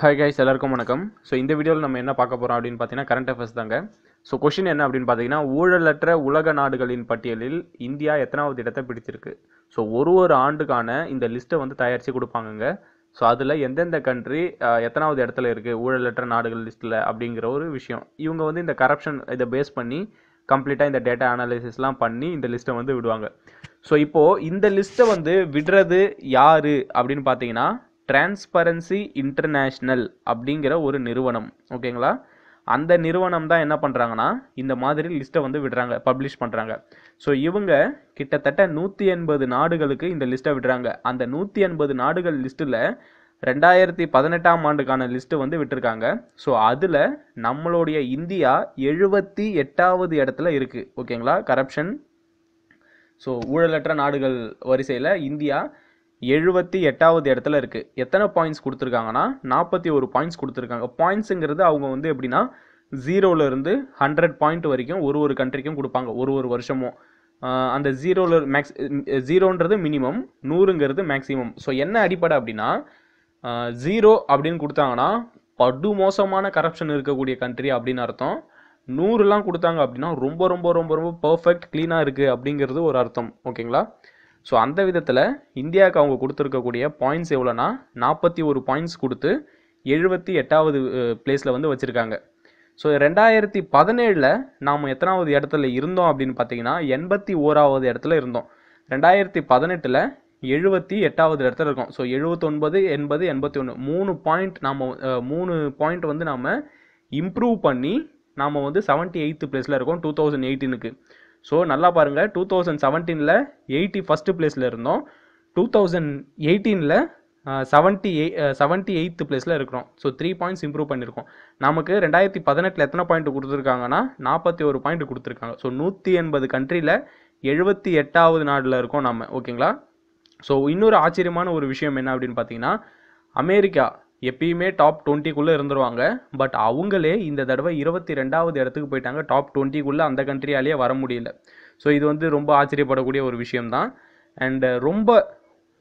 Hi guys எல்லாருக்கும் வணக்கம். So இந்த வீடியோவில் நம்ம என்ன பார்க்க போகிறோம் அப்படின்னு பார்த்தீங்கன்னா கரண்ட் அஃபேர்ஸ் தாங்க. ஸோ கொஷின் என்ன அப்படின்னு பார்த்தீங்கன்னா ஊழலற்ற உலக நாடுகளின் பட்டியலில் இந்தியா எத்தனாவது இடத்தை பிடிச்சிருக்கு? ஸோ ஒரு ஒரு ஆண்டுக்கான இந்த லிஸ்ட்டை வந்து தயாரித்து கொடுப்பாங்கங்க. ஸோ அதில் எந்தெந்த கண்ட்ரி எத்தனாவது இடத்துல இருக்குது ஊழலற்ற நாடுகள் லிஸ்ட்டில் அப்படிங்கிற ஒரு விஷயம். இவங்க வந்து இந்த கரப்ஷன் இதை பேஸ் பண்ணி கம்ப்ளீட்டாக இந்த டேட்டா அனாலிசிஸ்லாம் பண்ணி இந்த லிஸ்ட்டை வந்து விடுவாங்க. ஸோ இப்போது இந்த லிஸ்ட்டை வந்து விடுறது யார் அப்படின்னு பார்த்தீங்கன்னா டிரான்ஸ்பரன்சி இன்டர்நேஷ்னல் அப்படிங்கிற ஒரு நிறுவனம் ஓகேங்களா? அந்த நிறுவனம் தான் என்ன பண்ணுறாங்கன்னா இந்த மாதிரி லிஸ்ட்டை வந்து விடுறாங்க பப்ளிஷ் பண்ணுறாங்க ஸோ இவங்க கிட்டத்தட்ட நூற்றி எண்பது நாடுகளுக்கு இந்த லிஸ்ட்டை விடுறாங்க. அந்த நூற்றி எண்பது நாடுகள் லிஸ்ட்டில் ரெண்டாயிரத்தி பதினெட்டாம் ஆண்டுக்கான லிஸ்ட்டு வந்து விட்டுருக்காங்க. ஸோ அதில் நம்மளுடைய இந்தியா எழுபத்தி எட்டாவது இடத்துல இருக்குது ஓகேங்களா? கரப்ஷன் ஸோ ஊழலற்ற நாடுகள் வரிசையில் இந்தியா எழுபத்தி எட்டாவது இடத்துல இருக்குது எத்தனை பாயிண்ட்ஸ் கொடுத்துருக்காங்கன்னா நாற்பத்தி ஒரு பாயிண்ட்ஸ் கொடுத்துருக்காங்க. பாயிண்ட்ஸுங்கிறது அவங்க வந்து எப்படின்னா ஜீரோலேருந்து ஹண்ட்ரட் பாயிண்ட் வரைக்கும் ஒரு ஒரு கண்ட்ரிக்கும் கொடுப்பாங்க ஒரு ஒரு வருஷமும். அந்த ஜீரோவில் மேக்ஸ் ஜீரோன்றது மினிமம் நூறுங்கிறது மேக்ஸிமம் ஸோ என்ன அடிப்படை அப்படின்னா ஜீரோ அப்படின்னு கொடுத்தாங்கன்னா படு மோசமான கரப்ஷன் இருக்கக்கூடிய கண்ட்ரி அப்படின்னு அர்த்தம். நூறுலாம் கொடுத்தாங்க அப்படின்னா ரொம்ப ரொம்ப ரொம்ப ரொம்ப பர்ஃபெக்ட் க்ளீனாக இருக்குது அப்படிங்கிறது ஒரு அர்த்தம். ஓகேங்களா ஸோ அந்த விதத்தில் இந்தியாவுக்கு அவங்க கொடுத்துருக்கக்கூடிய பாயிண்ட்ஸ் எவ்வளோனா நாற்பத்தி ஒரு பாயிண்ட்ஸ் கொடுத்து எழுபத்தி எட்டாவது பிளேஸில் வந்து வச்சுருக்காங்க. ஸோ ரெண்டாயிரத்தி பதினேழில் நாம் எத்தனாவது இடத்துல இருந்தோம் அப்படின்னு பார்த்தீங்கன்னா எண்பத்தி ஓராவது இடத்துல இருந்தோம். ரெண்டாயிரத்தி பதினெட்டில் எழுபத்தி எட்டாவது இடத்துல இருக்கோம். ஸோ எழுபத்தொன்பது எண்பது எண்பத்தி ஒன்று மூணு பாயிண்ட் நாம் மூணு பாயிண்ட் வந்து நாம் இம்ப்ரூவ் பண்ணி நாம் வந்து செவன்ட்டி எயித்து பிளேஸில் இருக்கோம் டூ தௌசண்ட் எயிட்டீனுக்கு ஸோ நல்லா பாருங்கள் டூ தௌசண்ட் செவன்டீனில் எயிட்டி ஃபஸ்ட்டு பிளேஸில் இருந்தோம். டூ தௌசண்ட் எயிட்டீனில் செவன்ட்டி எய் செவன்ட்டி எயித்து பிளேஸில் இருக்கிறோம். ஸோ த்ரீ பாயிண்ட்ஸ் இம்ப்ரூவ் பண்ணியிருக்கோம். நமக்கு ரெண்டாயிரத்தி பதினெட்டில் எத்தனை பாயிண்ட் கொடுத்துருக்காங்கன்னா நாற்பத்தி ஒரு பாயிண்ட் கொடுத்துருக்காங்க. ஸோ நூற்றி எண்பது கண்ட்ரியில் எழுபத்தி எட்டாவது நாட்டில் இருக்கோம் நம்ம ஓகேங்களா ஸோ இன்னொரு ஆச்சரியமான ஒரு விஷயம் என்ன அப்படின்னு பார்த்தீங்கன்னா அமெரிக்கா. எப்பயுமே டாப் டுவெண்ட்டிக்குள்ளே இருந்துருவாங்க. பட் அவங்களே இந்த தடவை இருபத்தி ரெண்டாவது இடத்துக்கு போயிட்டாங்க. டாப் டுவெண்ட்டிக்குள்ளே அந்த கண்ட்ரியாலேயே வர முடியல. ஸோ இது வந்து ரொம்ப ஆச்சரியப்படக்கூடிய ஒரு விஷயம்தான். அண்டு ரொம்ப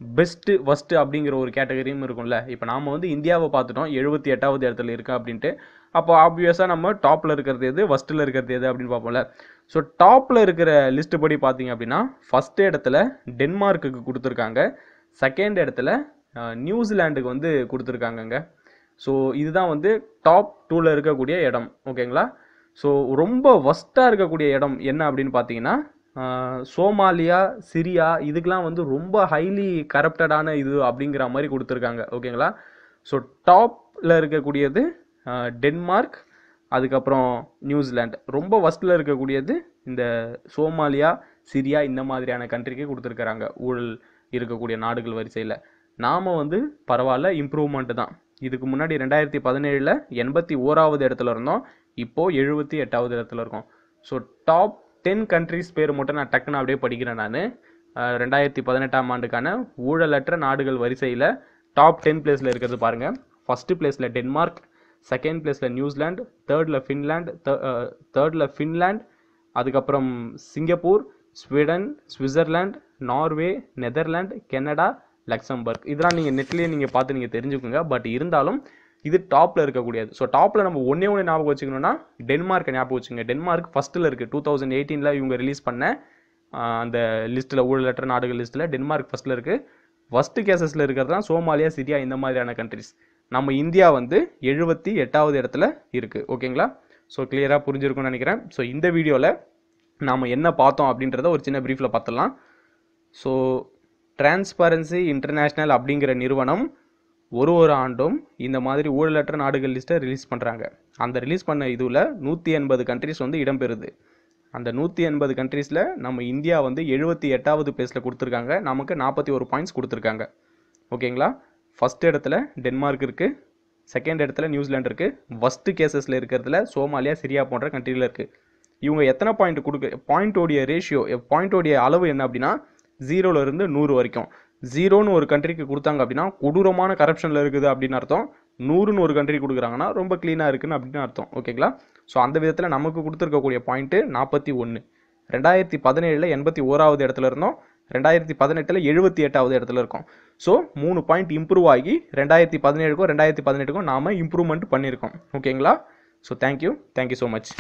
பெஸ்ட்டு ஃபஸ்ட்டு அப்படிங்கிற ஒரு கேட்டகரியும் இருக்கும்ல. இப்போ நாம் வந்து இந்தியாவை பார்த்துட்டோம். எழுபத்தி எட்டாவது இடத்துல இருக்கா அப்படின்ட்டு. அப்போ ஆப்வியஸாக நம்ம டாப்பில் இருக்கிறது எது? ஃபஸ்ட்டில் இருக்கிறது எது அப்படின்னு பார்ப்போம்ல. ஸோ டாப்பில் இருக்கிற லிஸ்ட்டு படி பார்த்தீங்க அப்படின்னா ஃபஸ்ட்டு இடத்துல டென்மார்க்குக்கு கொடுத்துருக்காங்க. செகண்ட் இடத்துல நியூசிலாண்டுக்கு வந்து கொடுத்துருக்காங்கங்க. ஸோ இதுதான் வந்து டாப் டூவில் இருக்கக்கூடிய இடம் ஓகேங்களா? ஸோ ரொம்ப ஒஸ்ட்டாக இருக்கக்கூடிய இடம் என்ன அப்படின்னு பார்த்தீங்கன்னா சோமாலியா சிரியா இதுக்கெலாம் வந்து ரொம்ப ஹைலி கரப்டடான இது அப்படிங்கிற மாதிரி கொடுத்துருக்காங்க ஓகேங்களா? ஸோ டாப்பில் இருக்கக்கூடியது டென்மார்க் அதுக்கப்புறம் நியூசிலாண்டு ரொம்ப ஒஸ்ட்டில் இருக்கக்கூடியது இந்த சோமாலியா சிரியா இந்த மாதிரியான கண்ட்ரிக்கு கொடுத்துருக்குறாங்க ஊழல் இருக்கக்கூடிய நாடுகள் வரிசையில். நாம் வந்து பரவாயில்ல இம்ப்ரூவ்மெண்ட் தான். இதுக்கு முன்னாடி ரெண்டாயிரத்தி பதினேழில் எண்பத்தி ஓராவது இடத்துல இருந்தோம். இப்போது எழுபத்தி எட்டாவது இடத்துல இருக்கோம். ஸோ டாப் டென் கண்ட்ரிஸ் பேர் மட்டும் நான் டக்குன்னு அப்படியே படிக்கிறேன் நான். ரெண்டாயிரத்தி பதினெட்டாம் ஆண்டுக்கான ஊழலற்ற நாடுகள் வரிசையில் டாப் டென் பிளேஸில் இருக்கிறது பாருங்கள் ஃபஸ்ட்டு பிளேஸில் டென்மார்க் செகண்ட் பிளேஸில் நியூசிலாண்ட் தேர்டில் ஃபின்லாண்ட் தேர்டில் ஃபின்லாண்ட் அதுக்கப்புறம் Singapore Sweden Switzerland Norway Netherland Canada Luxembourg. இதெல்லாம் நீங்கள் நெட்லேயே நீங்கள் பார்த்து நீங்கள் தெரிஞ்சுக்கோங்க. பட் இருந்தாலும் இது டாப்பில் இருக்கக்கூடியது. ஸோ டாப்பில் நம்ம ஒன்றே ஒன்று ஞாபகம் வச்சுக்கணும்னா டென்மார்க்கை ஞாபகம் வச்சுங்க டென்மார்க் ஃபஸ்ட்டில் இருக்குது டூ தௌசண்ட் எயிட்டீனில் இவங்க ரிலீஸ் பண்ண அந்த லிஸ்ட்டில் ஊழலற்ற நாடுகள் லிஸ்ட்டில் டென்மார்க் ஃபஸ்ட்டில் இருக்குது ஃபஸ்ட்டு கேசஸில் இருக்கிறது தான் சோமாலியா சிரியா இந்த மாதிரியான கண்ட்ரிஸ் நம்ம இந்தியா வந்து எழுபத்தி எட்டாவது இடத்துல இருக்குது ஓகேங்களா ஸோ கிளியராக புரிஞ்சிருக்கும்னு நினைக்கிறேன். ஸோ இந்த வீடியோவில் நாம் என்ன பார்த்தோம் அப்படின்றத ஒரு சின்ன ப்ரீஃபில் பார்த்துடலாம். ஸோ டிரான்ஸ்பரன்சி இன்டர்நேஷ்னல் அப்படிங்கிற நிறுவனம் ஒரு ஒரு ஆண்டும் இந்த மாதிரி ஊழலற்ற நாடுகள் லிஸ்ட்டை ரிலீஸ் பண்ணுறாங்க அந்த ரிலீஸ் பண்ண இதுவில் நூற்றி எண்பது கண்ட்ரிஸ் வந்து இடம்பெறுது. அந்த நூற்றி எண்பது கண்ட்ரீஸில் நம்ம இந்தியா வந்து எழுபத்தி எட்டாவது பிளேஸில் கொடுத்துருக்காங்க. நமக்கு நாற்பத்தி ஒரு பாயிண்ட்ஸ் கொடுத்துருக்காங்க. ஓகேங்களா ஃபஸ்ட் இடத்துல டென்மார்க் இருக்குது செகண்ட் இடத்துல நியூசிலாண்ட் இருக்குது ஃபஸ்ட்டு கேசஸில் இருக்கிறதுல சோமாலியா சிரியா போன்ற கண்ட்ரியில் இருக்குது இவங்க எத்தனை பாயிண்ட் கொடுக்க பாயிண்டோடைய ரேஷியோ பாயிண்டோடைய அளவு என்ன அப்படின்னா ஜீரோலேருந்து நூறு வரைக்கும். ஜீரோன்னு ஒரு கண்ட்ரிக்கு கொடுத்தாங்க அப்படின்னா கொடூரமான கரப்ஷனில் இருக்குது அப்படின்னு அர்த்தம். நூறுன்னு ஒரு கண்ட்ரி கொடுக்குறாங்கன்னா ரொம்ப க்ளீனாக இருக்குன்னு அப்படின்னு அர்த்தம். ஓகேங்களா ஸோ அந்த விதத்தில் நமக்கு கொடுத்துருக்கக்கூடிய பாயிண்ட்டு நாற்பத்தி ஒன்று ரெண்டாயிரத்தி பதினேழில் எண்பத்தி ஓராவது இடத்துல இருந்தோம். ரெண்டாயிரத்தி பதினெட்டில் எழுபத்தி எட்டாவது இடத்துல இருக்கோம். ஸோ மூணு பாயிண்ட் இம்ப்ரூவ் ஆகி ரெண்டாயிரத்தி பதினேழுக்கும் ரெண்டாயிரத்தி பதினெட்டுக்கும் நாம் இம்ப்ரூவ்மெண்ட் பண்ணியிருக்கோம். ஓகேங்களா so thank you thank you so much